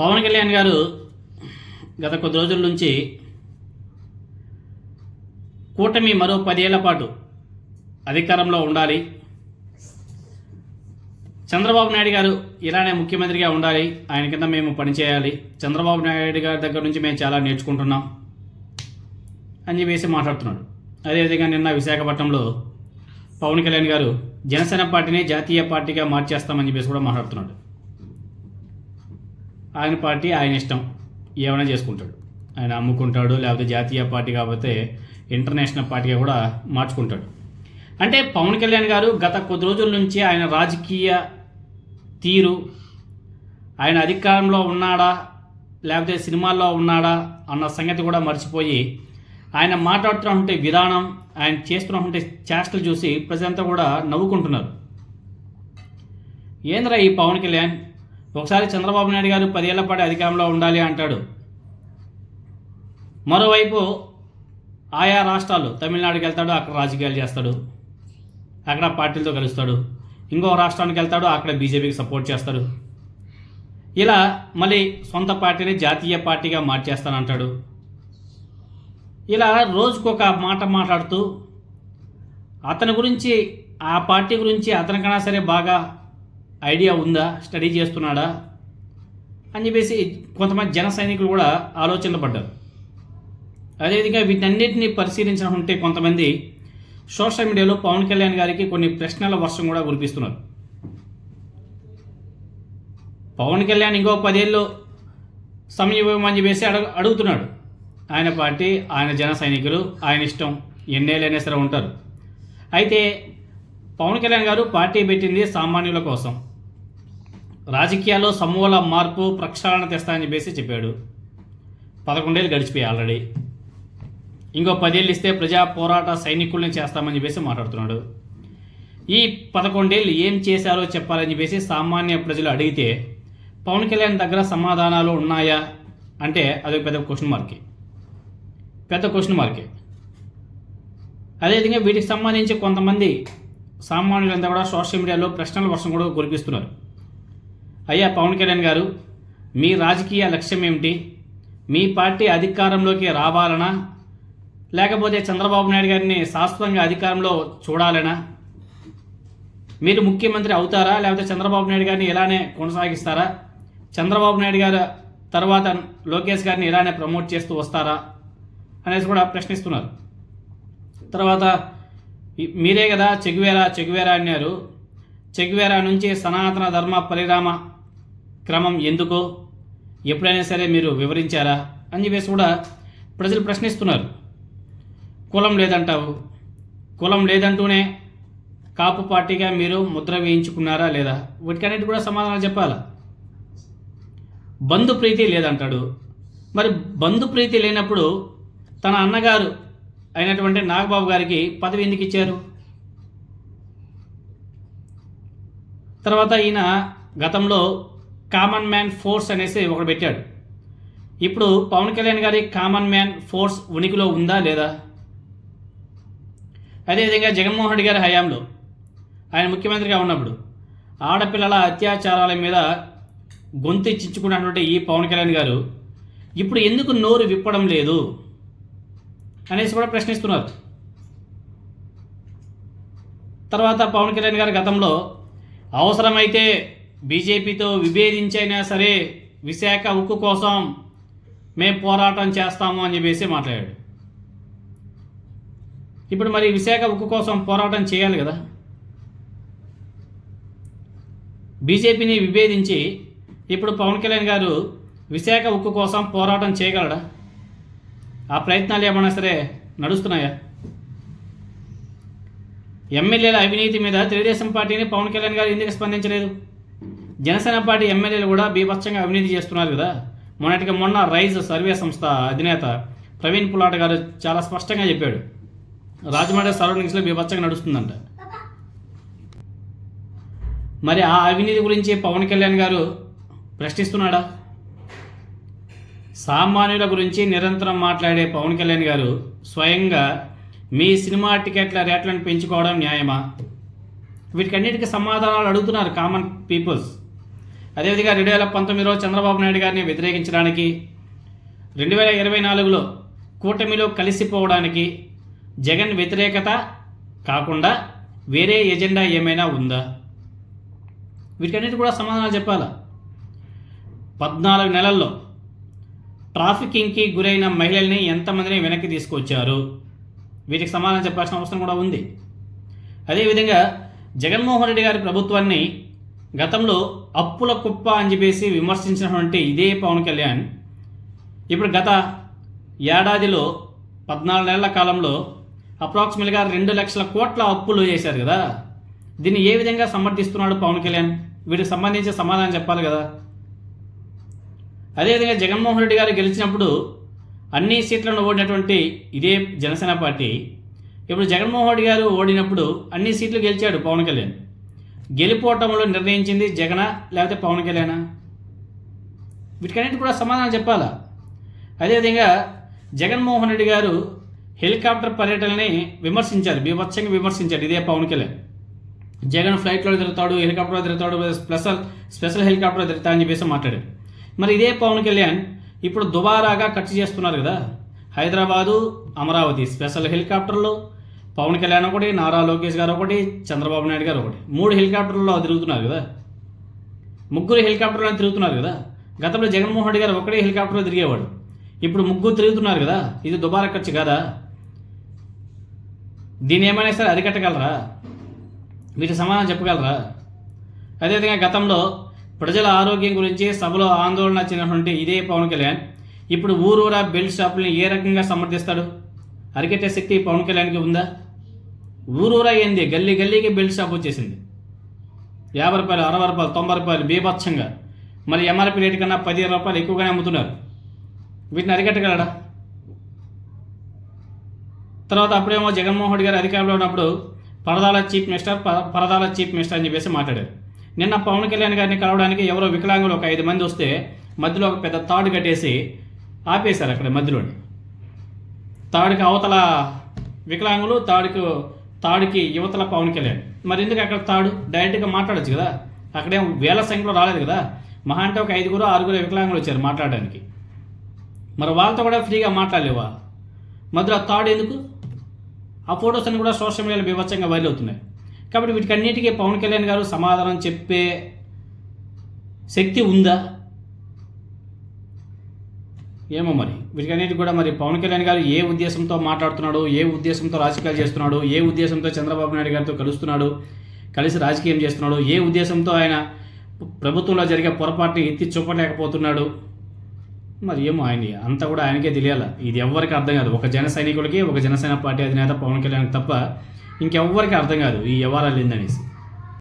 పవన్ కళ్యాణ్ గారు గత కొద్ది రోజుల నుంచి కూటమి మరో పదేళ్ళ పాటు అధికారంలో ఉండాలి. చంద్రబాబు నాయుడు గారు ఇలానే ముఖ్యమంత్రిగా ఉండాలి. ఆయన కింద మేము పనిచేయాలి. చంద్రబాబు నాయుడు గారి దగ్గర నుంచి మేము చాలా నేర్చుకుంటున్నాం అని చెప్పేసి మాట్లాడుతున్నాడు. అదేవిధంగా నిన్న విశాఖపట్నంలో పవన్ కళ్యాణ్ గారు జనసేన పార్టీని జాతీయ పార్టీగా మార్చేస్తామని చెప్పేసి కూడా మాట్లాడుతున్నాడు. ఆయన పార్టీ ఆయన ఇష్టం. ఏమైనా చేసుకుంటాడు. ఆయన అమ్ముకుంటాడు లేకపోతే జాతీయ పార్టీ కాకపోతే ఇంటర్నేషనల్ పార్టీగా కూడా మార్చుకుంటాడు. అంటే పవన్ కళ్యాణ్ గారు గత కొద్ది రోజుల నుంచి ఆయన రాజకీయ తీరు ఆయన అధికారంలో ఉన్నాడా లేకపోతే సినిమాల్లో ఉన్నాడా అన్న సంగతి కూడా మర్చిపోయి ఆయన మాట్లాడుతున్నటువంటి విధానం ఆయన చేస్తున్నటువంటి చేష్టలు చూసి ప్రజలంతా కూడా నవ్వుకుంటున్నారు. ఏంద్రా ఈ పవన్ కళ్యాణ్? ఒకసారి చంద్రబాబు నాయుడు గారు పదేళ్ళ పాటు అధికారంలో ఉండాలి అంటాడు. మరోవైపు ఆయా రాష్ట్రాలు తమిళనాడుకి వెళ్తాడు అక్కడ రాజకీయాలు చేస్తాడు అక్కడ పార్టీలతో కలుస్తాడు ఇంకో రాష్ట్రానికి వెళ్తాడు అక్కడ బీజేపీకి సపోర్ట్ చేస్తాడు. ఇలా మళ్ళీ సొంత పార్టీని జాతీయ పార్టీగా మార్చేస్తానంటాడు. ఇలా రోజుకొక మాట మాట్లాడుతూ అతని గురించి ఆ పార్టీ గురించి అతనికన్నా సరే బాగా ఐడియా ఉందా? స్టడీ చేస్తున్నాడా? అని చెప్పేసి కొంతమంది జన సైనికులు కూడా ఆలోచనలు పడ్డారు. అదేవిధంగా వీటన్నిటిని పరిశీలించినట్టుంటే కొంతమంది సోషల్ మీడియాలో పవన్ కళ్యాణ్ గారికి కొన్ని ప్రశ్నల వర్షం కూడా కురిపిస్తున్నారు. పవన్ కళ్యాణ్ ఇంకో పదేళ్ళు సమయం ఇవ్వమని చెప్పేసి అడుగు అడుగుతున్నాడు. ఆయన పార్టీ ఆయన జన సైనికులు ఆయన ఇష్టం ఎన్నేళ్ళైనా సరే ఉంటారు. అయితే పవన్ కళ్యాణ్ గారు పార్టీ పెట్టింది సామాన్యుల కోసం. రాజకీయాల్లో సమూల మార్పు ప్రక్షాళన తెస్తానని చెప్పేసి చెప్పాడు. పదకొండేళ్ళు గడిచిపోయాయి ఆల్రెడీ. ఇంకో పదేళ్ళు ఇస్తే ప్రజా పోరాట సైనికుల్ని చేస్తామని చెప్పేసి మాట్లాడుతున్నాడు. ఈ పదకొండేళ్ళు ఏం చేశారో చెప్పాలని చెప్పేసి సామాన్య ప్రజలు అడిగితే పవన్ కళ్యాణ్ దగ్గర సమాధానాలు ఉన్నాయా అంటే అది పెద్ద క్వశ్చన్ మార్కే పెద్ద క్వశ్చన్ మార్కే అదేవిధంగా వీటికి సంబంధించి కొంతమంది సామాన్యులంతా కూడా సోషల్ మీడియాలో ప్రశ్నల వర్షం కూడా కురిపిస్తున్నారు. అయ్యా పవన్ కళ్యాణ్ గారు మీ రాజకీయ లక్ష్యం ఏమిటి? మీ పార్టీ అధికారంలోకి రావాలనా? లేకపోతే చంద్రబాబు నాయుడు గారిని శాశ్వతంగా అధికారంలో చూడాలనా? మీరు ముఖ్యమంత్రి అవుతారా? లేకపోతే చంద్రబాబు నాయుడు గారిని ఇలానే కొనసాగిస్తారా? చంద్రబాబు నాయుడు గారు తర్వాత లోకేష్ గారిని ఇలానే ప్రమోట్ చేస్తూ వస్తారా? అనేసి కూడా ప్రశ్నిస్తున్నారు. తర్వాత మీరే కదా చెగువేరా చెగువేరా అన్నారు. చెగువేరా నుంచి సనాతన ధర్మ పరిణామ క్రమం ఎందుకో ఎప్పుడైనా సరే మీరు వివరించారా అని చెప్పేసి కూడా ప్రజలు ప్రశ్నిస్తున్నారు. కులం లేదంటావు. కులం లేదంటూనే కాపు పార్టీగా మీరు ముద్ర వేయించుకున్నారా లేదా? వీటికన్నిటి కూడా సమాధానం చెప్పాలా? బంధు ప్రీతి లేదంటాడు. మరి బంధు ప్రీతి లేనప్పుడు తన అన్నగారు అయినటువంటి నాగబాబు గారికి పదవి ఎందుకు ఇచ్చారు? తర్వాత ఈయన గతంలో కామన్ మ్యాన్ ఫోర్స్ అనేసి ఒకటి పెట్టాడు. ఇప్పుడు పవన్ కళ్యాణ్ గారి కామన్ మ్యాన్ ఫోర్స్ ఉనికిలో ఉందా లేదా? అదేవిధంగా జగన్మోహన్ రెడ్డి గారి హయాంలో ఆయన ముఖ్యమంత్రిగా ఉన్నప్పుడు ఆడపిల్లల అత్యాచారాల మీద గొంతు చించుకున్నటువంటి ఈ పవన్ కళ్యాణ్ గారు ఇప్పుడు ఎందుకు నోరు విప్పడం లేదు అనేసి కూడా ప్రశ్నిస్తున్నారు. తర్వాత పవన్ కళ్యాణ్ గారు గతంలో అవసరమైతే బీజేపీతో విభేదించైనా సరే విశాఖ ఉక్కు కోసం మేము పోరాటం చేస్తాము అని చెప్పేసి మాట్లాడాడు. ఇప్పుడు మరి విశాఖ ఉక్కు కోసం పోరాటం చేయాలి కదా? బీజేపీని విభేదించి ఇప్పుడు పవన్ కళ్యాణ్ గారు విశాఖ ఉక్కు కోసం పోరాటం చేయగలడా? ఆ ప్రయత్నాలు ఏమైనా సరే నడుస్తున్నాయా? ఎమ్మెల్యేల అవినీతి మీద తెలుగుదేశం పార్టీని పవన్ కళ్యాణ్ గారు ఎందుకు స్పందించలేదు? జనసేన పార్టీ ఎమ్మెల్యేలు కూడా బీభత్సంగా అవినీతి చేస్తున్నారు కదా. మొన్నటికి మొన్న రైజ్ సర్వే సంస్థ అధినేత ప్రవీణ్ పులాట గారు చాలా స్పష్టంగా చెప్పాడు. రాజమండ్రి సరౌండింగ్స్లో బీభత్సంగా నడుస్తుందంట. మరి ఆ అవినీతి గురించి పవన్ కళ్యాణ్ గారు ప్రశ్నిస్తున్నాడా? సామాన్యుల గురించి నిరంతరం మాట్లాడే పవన్ కళ్యాణ్ గారు స్వయంగా మీ సినిమా టికెట్ల రేట్లను పెంచుకోవడం న్యాయమా? వీటికన్నిటికీ సమాధానాలు అడుగుతున్నారు కామన్ పీపుల్స్. అదేవిధంగా రెండు వేల పంతొమ్మిదిలో చంద్రబాబు నాయుడు గారిని వ్యతిరేకించడానికి రెండు వేల ఇరవై నాలుగులో కూటమిలో కలిసిపోవడానికి జగన్ వ్యతిరేకత కాకుండా వేరే ఎజెండా ఏమైనా ఉందా? వీటికన్నిటి కూడా సమాధానాలు చెప్పాలా? పద్నాలుగు నెలల్లో ట్రాఫికింగ్కి గురైన మహిళల్ని ఎంతమందిని వెనక్కి తీసుకొచ్చారు? వీటికి సమాధానం చెప్పాల్సిన అవసరం కూడా ఉంది. అదేవిధంగా జగన్మోహన్ రెడ్డి గారి ప్రభుత్వాన్ని గతంలో అప్పుల కుప్ప అని చెప్పేసి విమర్శించినటువంటి ఇదే పవన్ కళ్యాణ్. ఇప్పుడు గత ఏడాదిలో పద్నాలుగు నెలల కాలంలో అప్రాక్సిమేట్గా రెండు లక్షల కోట్ల అప్పులు చేశారు కదా. దీన్ని ఏ విధంగా సమర్థిస్తున్నాడు పవన్ కళ్యాణ్? వీటికి సంబంధించి సమాధానం చెప్పాలి కదా. అదేవిధంగా జగన్మోహన్ రెడ్డి గారు గెలిచినప్పుడు అన్ని సీట్లను ఓడినటువంటి ఇదే జనసేన పార్టీ. ఇప్పుడు జగన్మోహన్ రెడ్డి గారు ఓడినప్పుడు అన్ని సీట్లు గెలిచాడు పవన్ కళ్యాణ్. గెలిపోవటంలో నిర్ణయించింది జగన లేకపోతే పవన్ కళ్యాణా వీటికన్నిటి కూడా సమాధానం చెప్పాలా? అదేవిధంగా జగన్మోహన్ రెడ్డి గారు హెలికాప్టర్ పర్యటనని విమర్శించారు బీభత్సంగా విమర్శించారు ఇదే పవన్ కళ్యాణ్. జగన్ ఫ్లైట్లో తిరుగుతాడు హెలికాప్టర్లో తిరుగుతాడు స్పెషల్ స్పెషల్ హెలికాప్టర్లో తిరుగుతా అని చెప్పేసి మాట్లాడారు. మరి ఇదే పవన్ కళ్యాణ్ ఇప్పుడు దుబారాగా ఖర్చు చేస్తున్నారు కదా? హైదరాబాదు అమరావతి స్పెషల్ హెలికాప్టర్లు పవన్ కళ్యాణ్ ఒకటి నారా లోకేష్ గారు ఒకటి చంద్రబాబు నాయుడు గారు ఒకటి. మూడు హెలికాప్టర్లో తిరుగుతున్నారు కదా? ముగ్గురు హెలికాప్టర్లో తిరుగుతున్నారు కదా? గతంలో జగన్మోహన్ రెడ్డి గారు ఒకటే హెలికాప్టర్లో తిరిగేవాడు. ఇప్పుడు ముగ్గురు తిరుగుతున్నారు కదా? ఇది దుబారా ఖర్చు కదా? దీన్ని ఏమైనా సరే అరికట్టగలరా? వీటి సమాధానం చెప్పగలరా? అదేవిధంగా గతంలో ప్రజల ఆరోగ్యం గురించి సభలో ఆందోళన చెందినటువంటి ఇదే పవన్ కళ్యాణ్ ఇప్పుడు ఊరూరా బెల్ట్ షాపుల్ని ఏ రకంగా సమర్థిస్తాడు? అరికట్టే శక్తి పవన్ కళ్యాణ్కి ఉందా? ఊరూరా గల్లీ గల్లీకి బెల్ట్ షాప్ వచ్చేసింది. యాభై రూపాయలు అరవై రూపాయలు తొంభై రూపాయలు బీభత్సంగా. మరి ఎంఆర్పి రేటు కన్నా పదిహేను రూపాయలు ఎక్కువగానే అమ్ముతున్నారు. వీటిని అరికట్టగలడా? తర్వాత అప్పుడేమో జగన్మోహన్ రెడ్డి గారు అధికారంలో ఉన్నప్పుడు పరదాల చీఫ్ మినిస్టర్ ప- పరదాల చీఫ్ మినిస్టర్ అని చెప్పేసి మాట్లాడారు. నిన్న పవన్ కళ్యాణ్ గారిని కలవడానికి ఎవరో వికలాంగులు ఒక ఐదు మంది వస్తే మధ్యలో ఒక పెద్ద తాడు కట్టేసి ఆపేశారు అక్కడ మధ్యలోని. తాడుకి అవతల వికలాంగులు తాడుకు తాడుకి యువతల పవన్ కళ్యాణ్ మరి ఎందుకు అక్కడ తాడు? డైరెక్ట్గా మాట్లాడొచ్చు కదా. అక్కడేం వేల సంఖ్యలో రాలేదు కదా. మహా అంటే ఒక ఐదుగురు ఆరుగురు వికలాంగులు వచ్చారు మాట్లాడడానికి. మరి వాళ్ళతో కూడా ఫ్రీగా మాట్లాడలేవా? మధ్యలో ఆ తాడు ఎందుకు? ఆ ఫొటోస్ అన్ని కూడా సోషల్ మీడియాలో బీభత్సంగా వైరల్ అవుతున్నాయి. కాబట్టి వీటికన్నిటికీ పవన్ కళ్యాణ్ గారు సమాధానం చెప్పే శక్తి ఉందా? ఏమో మరి? వీటికన్నిటికి కూడా మరి పవన్ కళ్యాణ్ గారు ఏ ఉద్దేశంతో మాట్లాడుతున్నాడు ఏ ఉద్దేశంతో రాజకీయాలు చేస్తున్నాడు ఏ ఉద్దేశంతో చంద్రబాబు నాయుడు గారితో కలుస్తున్నాడు కలిసి రాజకీయం చేస్తున్నాడు ఏ ఉద్దేశంతో ఆయన ప్రభుత్వంలో జరిగే పొరపాటుని ఎత్తి చూపలేకపోతున్నాడు? మరి ఏమో ఆయన అంతా కూడా ఆయనకే తెలియాలి? ఇది ఎవ్వరికి అర్థం కాదు. ఒక జన సైనికులకి ఒక జనసేన పార్టీ అధినేత పవన్ కళ్యాణ్ తప్ప ఇంకెవ్వరికి అర్థం కాదు ఈ వ్యవహారాలు ఏందనేసి.